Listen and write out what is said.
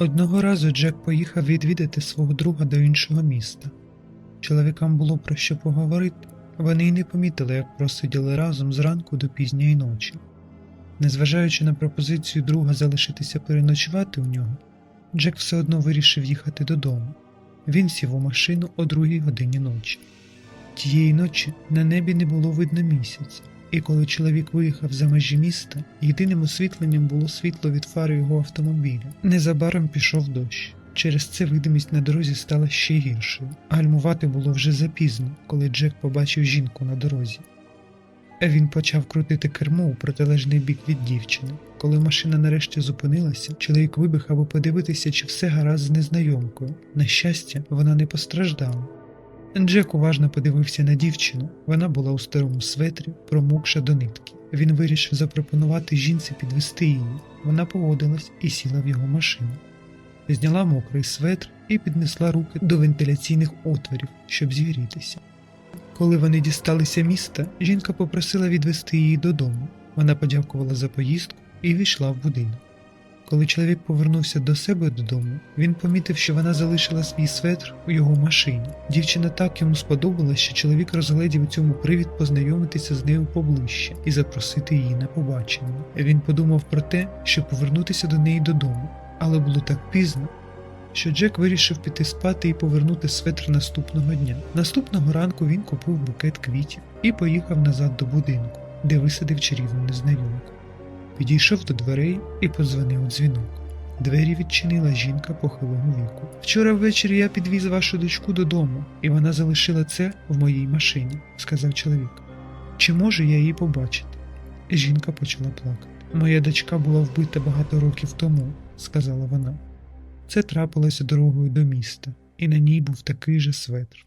Одного разу Джек поїхав відвідати свого друга до іншого міста. Чоловікам було про що поговорити, вони й не помітили, як просиділи разом зранку до пізньої ночі. Незважаючи на пропозицію друга залишитися переночувати у нього, Джек все одно вирішив їхати додому. Він сів у машину о другій годині ночі. Тієї ночі на небі не було видно місяця, і коли чоловік виїхав за межі міста, єдиним освітленням було світло від фари його автомобіля. Незабаром пішов дощ. Через це видимість на дорозі стала ще гіршою. Гальмувати було вже запізно, коли Джек побачив жінку на дорозі. Він почав крутити кермо у протилежний бік від дівчини. Коли машина нарешті зупинилася, чоловік вибіг, аби подивитися, чи все гаразд з незнайомкою. На щастя, вона не постраждала. Джек уважно подивився на дівчину. Вона була у старому светрі, промокша до нитки. Він вирішив запропонувати жінці підвести її. Вона погодилась і сіла в його машину. Зняла мокрий светр і піднесла руки до вентиляційних отворів, щоб зігрітися. Коли вони дісталися міста, жінка попросила відвести її додому. Вона подякувала за поїздку і війшла в будинок. Коли чоловік повернувся до себе додому, він помітив, що вона залишила свій светр у його машині. Дівчина так йому сподобалась, що чоловік розглядів у цьому привід познайомитися з нею поближче і запросити її на побачення. Він подумав про те, щоб повернутися до неї додому, але було так пізно, що Джек вирішив піти спати і повернути светр наступного дня. Наступного ранку він купив букет квітів і поїхав назад до будинку, де висадив чарівну незнайомку. Підійшов до дверей і подзвонив дзвінок. Двері відчинила жінка похилого віку. Вчора ввечері я підвіз вашу дочку додому, і вона залишила це в моїй машині, сказав чоловік. Чи можу я її побачити? Жінка почала плакати. Моя дочка була вбита багато років тому, сказала вона. Це трапилося дорогою до міста, і на ній був такий же светр.